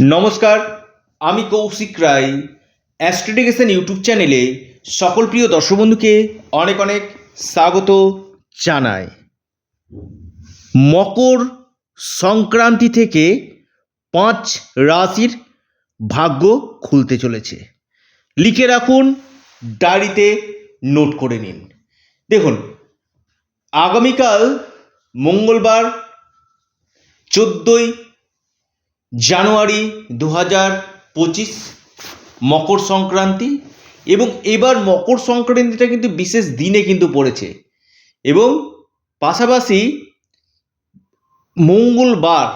নমস্কার, আমি কৌশিক রায়। অ্যাস্ট্রোডিকেশন ইউটিউব চ্যানেলে সকল প্রিয় দর্শক বন্ধুকে অনেক অনেক স্বাগত জানাই। মকর সংক্রান্তি থেকে পাঁচ রাশির ভাগ্য খুলতে চলেছে। লিখে রাখুন, ডায়েরিতে নোট করে নিন। দেখুন, আগামীকাল মঙ্গলবার, চোদ্দোই জানুয়ারি দু হাজার পঁচিশ মকর সংক্রান্তি এবং এবার মকর সংক্রান্তিটা কিন্তু বিশেষ দিনে কিন্তু পড়েছে। এবং পাশাপাশি মঙ্গলবার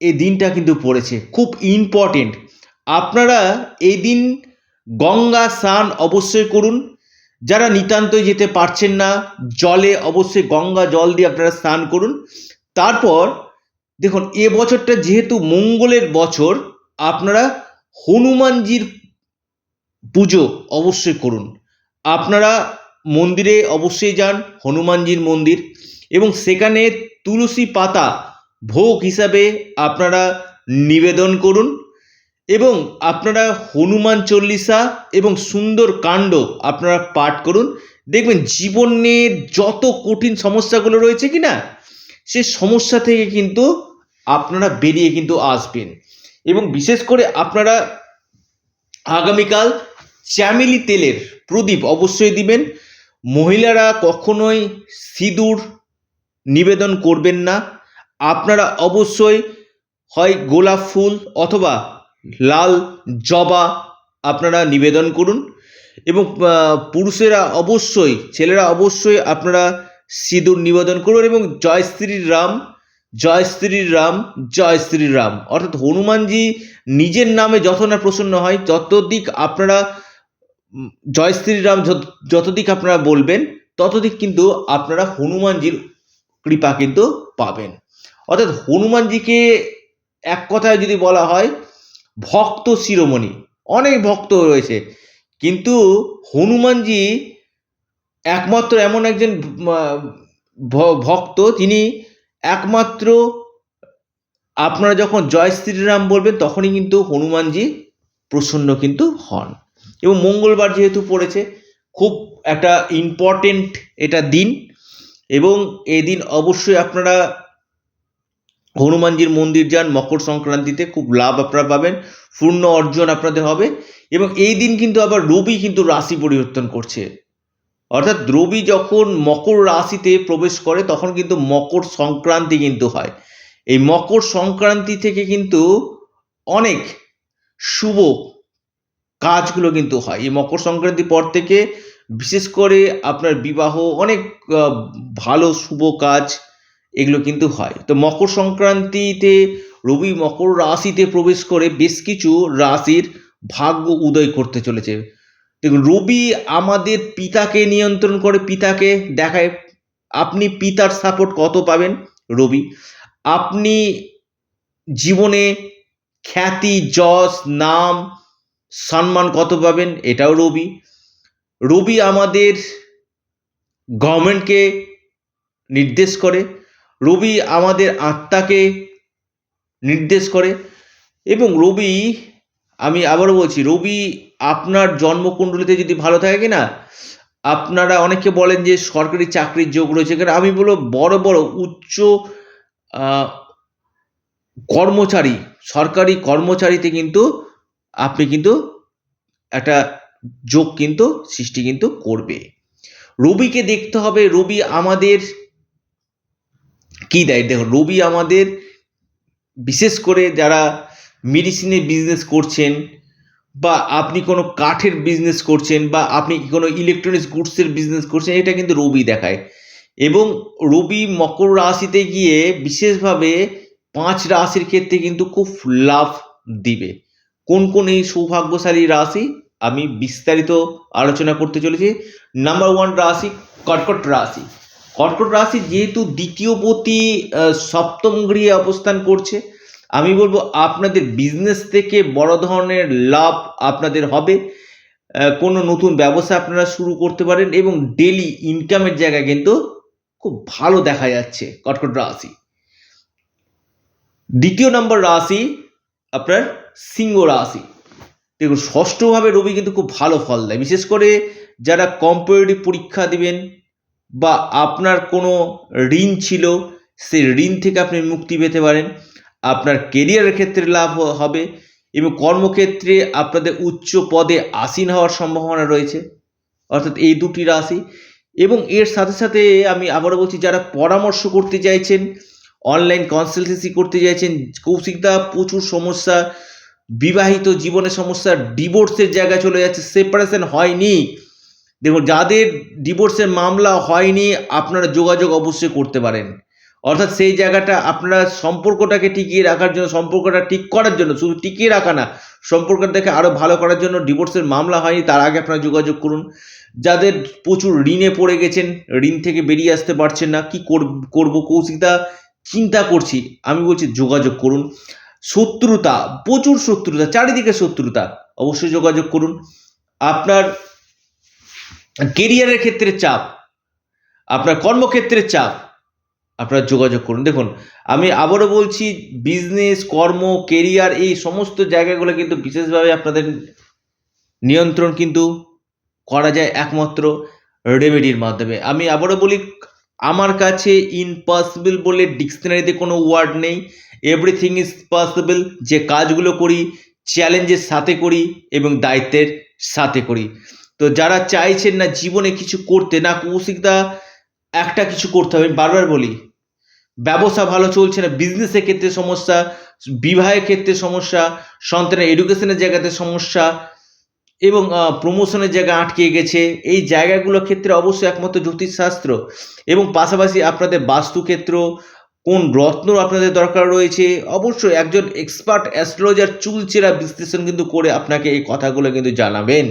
এই দিনটা কিন্তু পড়েছে, খুব ইম্পর্টেন্ট আপনারা এই দিন গঙ্গা স্নান অবশ্যই করুন। যারা নিতান্তই যেতে পারছেন না, জলে অবশ্যই গঙ্গা জল দিয়ে আপনারা স্নান করুন। তারপর দেখুন, এ বছরটা যেহেতু মঙ্গলের বছর, আপনারা হনুমানজির পুজো অবশ্যই করুন। আপনারা মন্দিরে অবশ্যই যান, হনুমানজির মন্দির, এবং সেখানে তুলসী পাতা ভোগ হিসাবে আপনারা নিবেদন করুন, এবং আপনারা হনুমান চল্লিশা এবং সুন্দর কাণ্ড আপনারা পাঠ করুন। দেখবেন, জীবনের যত কঠিন সমস্যাগুলো রয়েছে কি না সে সমস্যা থেকে কিন্তু আপনারা বেরিয়ে কিন্তু আসবেন। এবং বিশেষ করে আপনারা আগামীকাল চ্যামেলি তেলের প্রদীপ অবশ্যই দিবেন। মহিলারা কখনোই সিঁদুর নিবেদন করবেন না। আপনারা অবশ্যই হয় গোলাপ ফুল অথবা লাল জবা আপনারা নিবেদন করুন। এবং পুরুষেরা অবশ্যই, ছেলেরা অবশ্যই আপনারা সিঁদুর নিবেদন করুন এবং জয় শ্রীরাম জয় শ্রীরাম জয় শ্রীরাম। অর্থাৎ হনুমানজি নিজের নামে যত না প্রসন্ন হয় ততদিক আপনারা জয় শ্রীরাম যত- যতদিক আপনারা বলবেন, ততদিক কিন্তু আপনারা হনুমানজির কৃপা কিন্তু পাবেন। অর্থাৎ হনুমানজিকে এক কথায় যদি বলা হয়, ভক্ত শিরোমণি। অনেক ভক্ত রয়েছে। কিন্তু হনুমানজি একমাত্র এমন একজন ভক্ত তিনি একমাত্র আপনারা যখন জয় শ্রীরাম বলবেন, তখনই কিন্তু হনুমানজি প্রসন্ন কিন্তু হন। এবং মঙ্গলবার যেহেতু পড়েছে, খুব একটা ইম্পর্টেন্ট এটা দিন। এবং এই দিন অবশ্যই আপনারা হনুমানজির মন্দির যান, মকর সংক্রান্তিতে খুব লাভ আপনারা পাবেন, পূর্ণ অর্জন আপনাদের হবে। এবং এই দিন কিন্তু আবার রবি কিন্তু রাশি পরিবর্তন করছে। অর্থাৎ রবি যখন মকর রাশিতে প্রবেশ করে, তখন কিন্তু মকর সংক্রান্তি কিন্তু হয়। এই মকর সংক্রান্তি থেকে কিন্তু অনেক শুভ কাজগুলো কিন্তু হয়। এই মকর সংক্রান্তির পর থেকে বিশেষ করে আপনার বিবাহ, অনেক ভালো, শুভ কাজ এগুলো কিন্তু হয়। তো মকর সংক্রান্তিতে রবি মকর রাশিতে প্রবেশ করে বেশ কিছু রাশির ভাগ্য উদয় করতে চলেছে। দেখুন, রবি আমাদের পিতাকে নিয়ন্ত্রণ করে, পিতাকে দেখায়। আপনি পিতার সাপোর্ট কত পাবেন, রবি? আপনি জীবনে খ্যাতি, যশ, নাম, সম্মান কত পাবেন, এটাও রবি। রবি আমাদের গভর্নমেন্টকে নির্দেশ করে, রবি আমাদের আত্মাকে নির্দেশ করে, এবং রবি, আমি আবারও বলছি, রবি আপনার জন্মকুণ্ডলিতে যদি ভালো থাকে না আপনারা অনেকে বলেন যে সরকারি চাকরির যোগ রয়েছে কারণ আমি বলব বড় বড় উচ্চ কর্মচারী, সরকারি কর্মচারীতে কিন্তু আপনি কিন্তু একটা যোগ কিন্তু সৃষ্টি কিন্তু করবে। রবিকে দেখতে হবে, রবি আমাদের কি দেয়? দেখো রবি আমাদের বিশেষ করে যারা মেডিসিনের বিজনেস করছেন বা আপনি কোনো কাঠের বিজনেস করছেন বা আপনি কোনো ইলেকট্রনিক্স গুডসের বিজনেস করছেন এটা কিন্তু রবি দেখায়। এবং রবি মকর রাশিতে গিয়ে বিশেষভাবে পাঁচ রাশির ক্ষেত্রে কিন্তু খুব লাভ দিবে। কোন কোন এই সৌভাগ্যশালী রাশি? আমি বিস্তারিত আলোচনা করতে চলেছি। নাম্বার ওয়ান রাশি কর্কট রাশি। কর্কট রাশি যেহেতু দ্বিতীয় আহ, সপ্তম গৃহে অবস্থান করছে আমি বলব আপনাদের বিজনেস থেকে বড় ধরনের লাভ আপনাদের হবে। কোনো নতুন ব্যবসা আপনারা শুরু করতে পারেন এবং ডেলি ইনকামের জায়গা কিন্তু খুব ভালো দেখা যাচ্ছে কটকট রাশি। দ্বিতীয় নম্বর রাশি আপনার সিংহ রাশি। দেখুন, ষষ্ঠভাবে রবি কিন্তু খুব ভালো ফল দেয়। বিশেষ করে যারা কম্পিটিটিভ পরীক্ষা দিবেন বা আপনার কোনো ঋণ ছিল, সেই ঋণ থেকে আপনি মুক্তি পেতে পারেন। আপনার কেরিয়ারের ক্ষেত্রে লাভ হবে এবং কর্মক্ষেত্রে আপনাদের উচ্চ পদে আসীন হওয়ার সম্ভাবনা রয়েছে, অর্থাৎ এই দুটি রাশি। এবং এর সাথে সাথে আমি আবারও বলছি, যারা পরামর্শ করতে চাইছেন অনলাইন কনসালটেন্সি করতে চাইছেন কৌশিকদা প্রচুর সমস্যা, বিবাহিত জীবনের সমস্যা ডিভোর্সের জায়গায় চলে যাচ্ছে সেপারেশন হয়নি। দেখুন, যাদের ডিভোর্সের মামলা হয়নি, আপনারা যোগাযোগ অবশ্যই করতে পারেন। অর্থাৎ সেই জায়গাটা আপনারা সম্পর্কটাকে টিকিয়ে রাখার জন্য, সম্পর্কটা ঠিক করার জন্য, শুধু টিকিয়ে রাখা না, সম্পর্কটাকে আরও ভালো করার জন্য ডিভোর্সের মামলা হয়নি, তার আগে আপনারা যোগাযোগ করুন। যাদের প্রচুর ঋণে পড়ে গেছেন, ঋণ থেকে বেরিয়ে আসতে পারছেন না, কি করব- কৌশিকদা? চিন্তা করছি, আমি বলছি যোগাযোগ করুন। শত্রুতা, প্রচুর শত্রুতা, চারিদিকে শত্রুতা, অবশ্যই যোগাযোগ করুন। আপনার কেরিয়ারের ক্ষেত্রে চাপ, আপনার কর্মক্ষেত্রের চাপ আপনারা যোগাযোগ করুন। দেখুন, আমি আবারও বলছি বিজনেস কর্ম কেরিয়ার এই সমস্ত জায়গাগুলো কিন্তু বিশেষভাবে আপনাদের নিয়ন্ত্রণ কিন্তু করা যায় একমাত্র রেমেডির মাধ্যমে। আমি আবারও বলি, আমার কাছে ইম্পসিবল বলে ডিকশনারিতে কোনো ওয়ার্ড নেই। এভরিথিং ইজ পসিবল যে কাজগুলো করি চ্যালেঞ্জের সাথে করি এবং দায়িত্বের সাথে করি। তো যারা চাইছেন না জীবনে কিছু করতে, না কৌশিকদা একটা কিছু করতে হবে বারবার বলি ব্যবসা ভালো চলছে না বিজনেসের ক্ষেত্রে সমস্যা, বিবাহের ক্ষেত্রে সমস্যা, সন্তানের এডুকেশনের জায়গাতে সমস্যা এবং প্রমোশনের জায়গা আটকে গেছে। এই জায়গাগুলোর ক্ষেত্রে অবশ্যই একমাত্র জ্যোতিষশাস্ত্র এবং পাশাপাশি আপনাদের বাস্তুক্ষেত্র, কোন রত্ন আপনাদের দরকার রয়েছে, অবশ্যই একজন এক্সপার্ট অ্যাস্ট্রোলজার চুলচেরা বিশ্লেষণ কিন্তু করে আপনাকে এই কথাগুলো কিন্তু জানাবেন।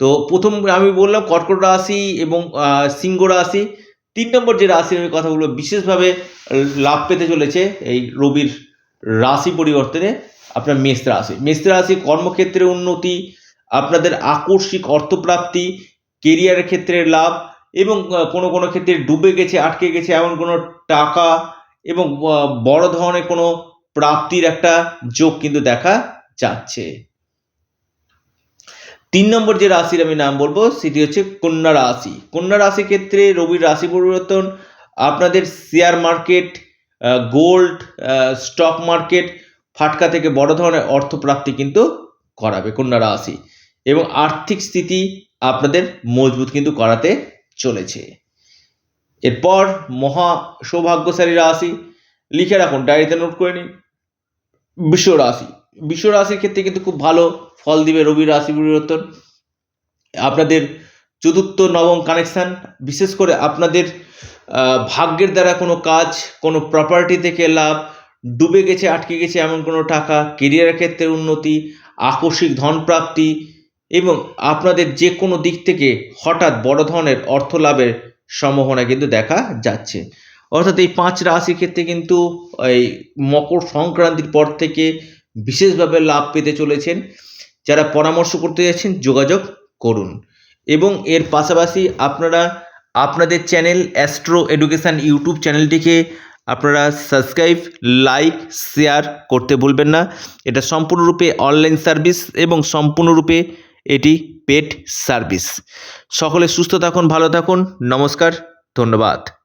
তো প্রথম আমি বললাম কর্কট রাশি এবং সিংহ রাশি। তিন নম্বর যে রাশি আমি কথা বলব বিশেষভাবে লাভ পেতে চলেছে, এই রবির রাশি পরিবর্তনে আপনার মেষ রাশি। মেষ রাশি কর্মক্ষেত্রে উন্নতি, আপনাদের আকস্মিক অর্থপ্রাপ্তি কেরিয়ারের ক্ষেত্রে লাভ এবং কোনো কোনো ক্ষেত্রে ডুবে গেছে, আটকে গেছে এমন কোনো টাকা এবং বড় ধরনের কোনো প্রাপ্তির একটা যোগ কিন্তু দেখা যাচ্ছে। তিন নম্বর যে রাশির আমি নাম বলব, সেটি হচ্ছে কন্যা রাশি। কন্যা রাশির ক্ষেত্রে রবির রাশি পরিবর্তন, আপনাদের share market gold stock market ফাটকা থেকে বড় ধরনের অর্থপ্রাপ্তি কিন্তু করাবে কন্যা রাশি এবং আর্থিক স্থিতি আপনাদের মজবুত কিন্তু করাতে চলেছে। এরপর মহা সৌভাগ্যশালী রাশি, লিখে রাখুন ডায়েরিতে নোট করে নিন, বিশ্ব রাশি। বিশ্ব রাশির ক্ষেত্রে কিন্তু খুব ভালো ফল দিবে রবি রাশি পরিবর্তন। আপনাদের চতুর্থ, নবম কানেকশান বিশেষ করে আপনাদের ভাগ্যের দ্বারা কোনো কাজ, কোনো প্রপার্টি থেকে লাভ, ডুবে গেছে, আটকে গেছে এমন কোনো টাকা কেরিয়ারের ক্ষেত্রে উন্নতি, আকস্মিক ধন প্রাপ্তি এবং আপনাদের যে কোনো দিক থেকে হঠাৎ বড় ধরনের অর্থ লাভের সম্ভাবনা কিন্তু দেখা যাচ্ছে। অর্থাৎ এই পাঁচ রাশির ক্ষেত্রে কিন্তু এই মকর সংক্রান্তির পর থেকে বিশেষভাবে লাভ পেতে চলেছেন। যারা পরামর্শ করতে যাচ্ছেন, যোগাযোগ করুন। এবং এর পাশাপাশি আপনারা আপনাদের চ্যানেল অ্যাস্ট্রো এডুকেশান ইউটিউব চ্যানেলটিকে আপনারা সাবস্ক্রাইব, লাইক, শেয়ার করতে ভুলবেন না। এটা সম্পূর্ণরূপে অনলাইন সার্ভিস এবং সম্পূর্ণরূপে এটি পেড সার্ভিস। সকলে সুস্থ থাকুন, ভালো থাকুন। নমস্কার, ধন্যবাদ।